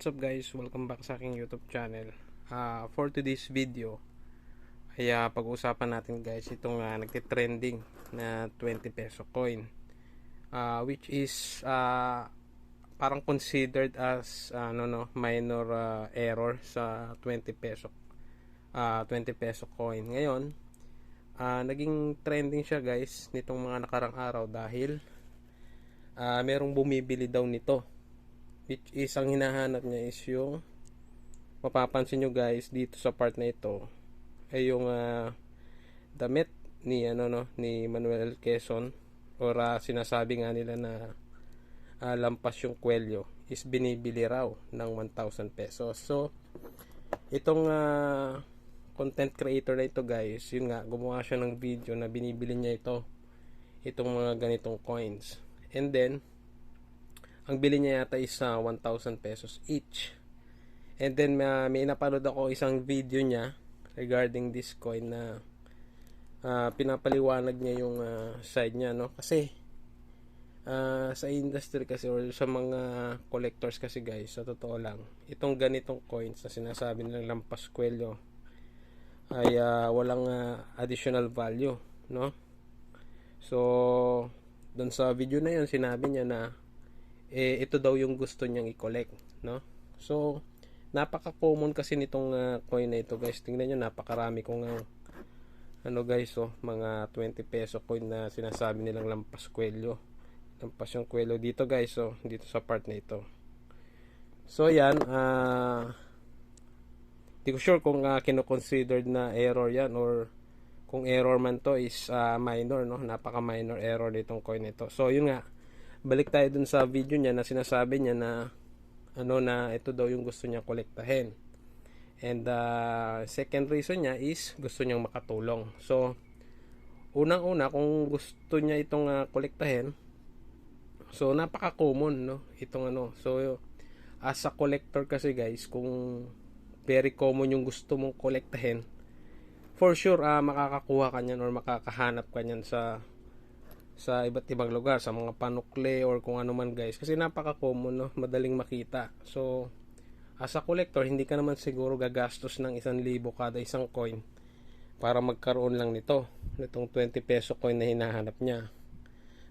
what's up guys? Welcome back sa aking YouTube channel. Ah, for today's video, ay ah, pag-uusapan natin guys itong uh, nagtitrending na 20 peso coin. Ah, which is ah, parang considered as ano no, minor ah, error sa 20 peso ah 20 peso coin. Ngayon, ah, naging trending siya guys nitong mga nakarang araw dahil ah, merong bumibili daw nito which is ang hinahanap niya is yung mapapansin nyo guys dito sa part na ito ay yung ah, damit ni ano no ni Manuel Quezon or ah, sinasabi nga nila na ah, lampas yung kwelyo is binibili raw ng 1,000 pesos. So itong ah, content creator na ito guys yun nga gumawa siya ng video na binibili niya ito itong mga ganitong coins. And then ang bili niya yata is uh, 1,000 pesos each. And then uh, may napanood ako isang video niya regarding this coin na uh, pinapaliwanag niya yung uh, side niya no kasi uh, sa industry kasi or sa mga collectors kasi guys sa totoo lang itong ganitong coins na sinasabi nilang lampas kwelyo ay uh, walang uh, additional value no so doon sa video na yun sinabi niya na eh, ito daw yung gusto niyang i-collect, no? So, napaka-common kasi nitong uh, coin na ito, guys. Tingnan niyo, napakarami kong uh, ano guys, oh, mga 20 peso coin na sinasabi nilang lampas kwelyo. Lampas yung kwelyo dito, guys, oh, dito sa part na ito. So, yan, ah, uh, di ko sure kung uh, kino-considered na error yan or kung error man to is uh, minor, no? Napaka-minor error nitong coin nito. So, yun nga, balik tayo dun sa video niya na sinasabi niya na ano na ito daw yung gusto niya kolektahin. And uh, second reason niya is gusto niyang makatulong. So, unang-una kung gusto niya itong uh, kolektahin, so napaka-common no, itong ano. So, as a collector kasi guys, kung very common yung gusto mong kolektahin, for sure uh, makakakuha ka niyan or makakahanap ka niyan sa sa iba't ibang lugar, sa mga panukle or kung ano man guys. Kasi napaka-common, no? madaling makita. So, as a collector, hindi ka naman siguro gagastos ng isang libo kada isang coin para magkaroon lang nito. Nitong 20 peso coin na hinahanap niya.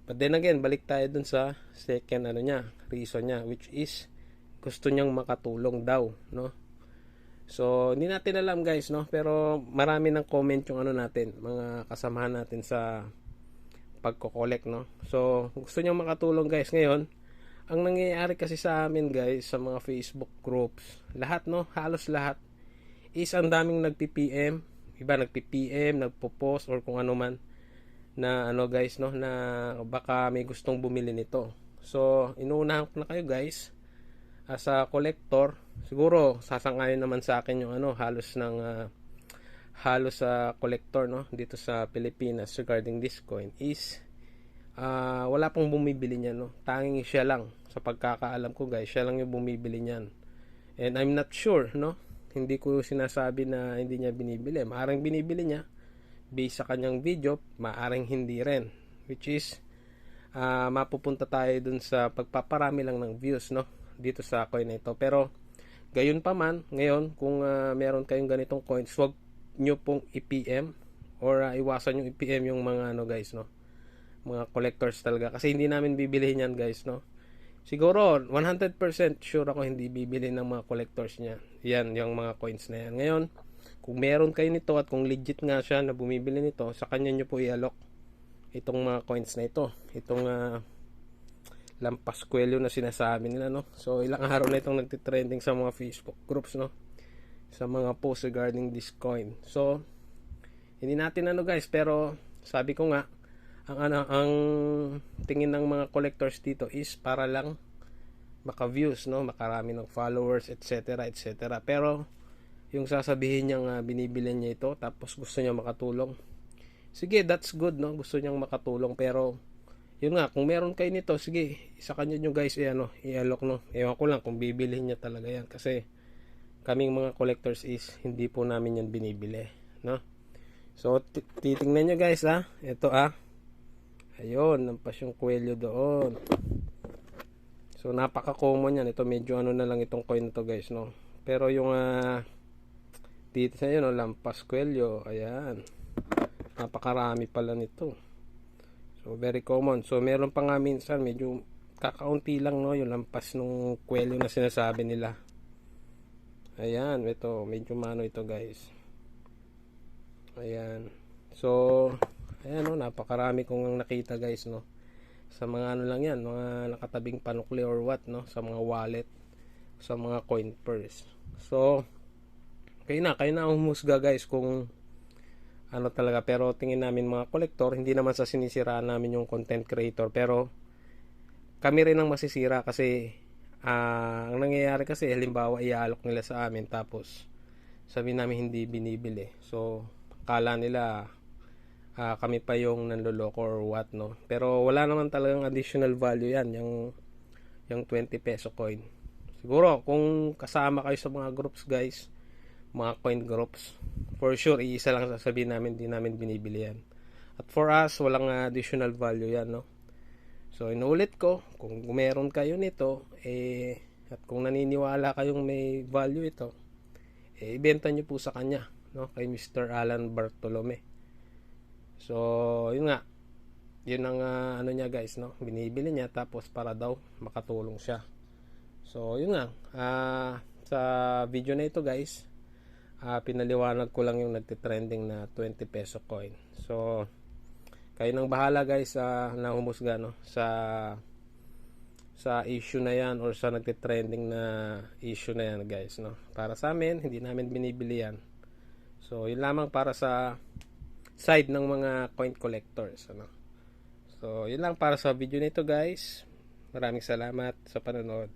But then again, balik tayo dun sa second ano niya, reason niya, which is gusto niyang makatulong daw, no? So, hindi natin alam guys, no? Pero marami ng comment yung ano natin, mga kasamahan natin sa pagko-collect no. So, gusto niyo makatulong guys ngayon. Ang nangyayari kasi sa amin guys sa mga Facebook groups, lahat no, halos lahat is ang daming nagpi-PM, iba nagpi-PM, nagpo-post or kung ano man na ano guys no na baka may gustong bumili nito. So, inuunahan ko na kayo guys as a collector, siguro sasangayon naman sa akin yung ano halos ng uh, halos sa collector no dito sa Pilipinas regarding this coin is uh, wala pong bumibili niyan no. Tanging siya lang. Sa pagkakaalam ko guys siya lang yung bumibili niyan. And I'm not sure no. Hindi ko sinasabi na hindi niya binibili. Maaring binibili niya. Based sa kanyang video maaring hindi rin. Which is uh, mapupunta tayo dun sa pagpaparami lang ng views no dito sa coin na ito. Pero gayon pa man ngayon kung uh, meron kayong ganitong coins wag nyo pong i-PM or uh, iwasan yung i-PM yung mga ano guys no? Mga collectors talaga. Kasi hindi namin bibilihin yan guys no? Siguro 100% sure ako hindi bibili ng mga collectors niya. Yan yung mga coins na yan. Ngayon kung meron kayo nito at kung legit nga siya na bumibili nito sa kanya nyo po i-alok itong mga coins na ito. Itong uh, lampas kwelyo na sinasabi nila no? So ilang araw na itong nagtitrending sa mga Facebook groups no sa mga posts regarding this coin. So, hindi natin ano guys, pero sabi ko nga, ang ano, ang tingin ng mga collectors dito is para lang maka-views, no, makarami ng followers, etc., etc. Pero yung sasabihin niya nga binibili niya ito tapos gusto niya makatulong. Sige, that's good, no? Gusto niyang makatulong pero yun nga, kung meron kayo nito, sige, isa kanya nyo guys, i ano, i-alok, no? Ewan ko lang kung bibilihin niya talaga yan kasi kaming mga collectors is hindi po namin yan binibili no so titingnan nyo guys ha ito ah ayun nampas yung kwelyo doon So napaka-common yan. Ito medyo ano na lang itong coin na to guys, no. Pero yung ah, dito sa yun, no, lampas kwelyo, ayan. Napakarami pala nito. So very common. So meron pa nga minsan medyo kakaunti lang no yung lampas nung kwelyo na sinasabi nila. Ayan, ito medyo mano ito guys. Ayan. So ayan no, napakarami kong nakita guys no sa mga ano lang yan, mga nakatabing panukli or what, no? Sa mga wallet, sa mga coin purse. So, kayo na, kayo na humusga guys kung ano talaga. Pero tingin namin mga kolektor, hindi naman sa sinisiraan namin yung content creator. Pero, kami rin ang masisira kasi ah, ang nangyayari kasi halimbawa iaalok nila sa amin tapos sabi namin hindi binibili. So, kala nila ah, kami pa yung nanloloko or what no? Pero wala naman talagang additional value yan yung yung 20 peso coin. Siguro kung kasama kayo sa mga groups guys mga coin groups for sure iisa lang sasabihin namin di namin binibili yan. At for us walang additional value yan no so inuulit ko kung meron kayo nito eh at kung naniniwala kayong may value ito eh ibenta nyo po sa kanya no kay Mr. Alan Bartolome So, yun nga. Yun ang ah, ano niya guys, no? Binibili niya tapos para daw makatulong siya. So, yun nga. Ah, sa video na ito guys, ah, pinaliwanag ko lang yung nagtitrending na 20 peso coin. So, kayo nang bahala guys sa na humusga no sa sa issue na yan or sa nagtitrending na issue na yan guys no para sa amin hindi namin binibili yan so yun lamang para sa side ng mga coin collectors ano. So, yun lang para sa video nito guys. Maraming salamat sa panonood.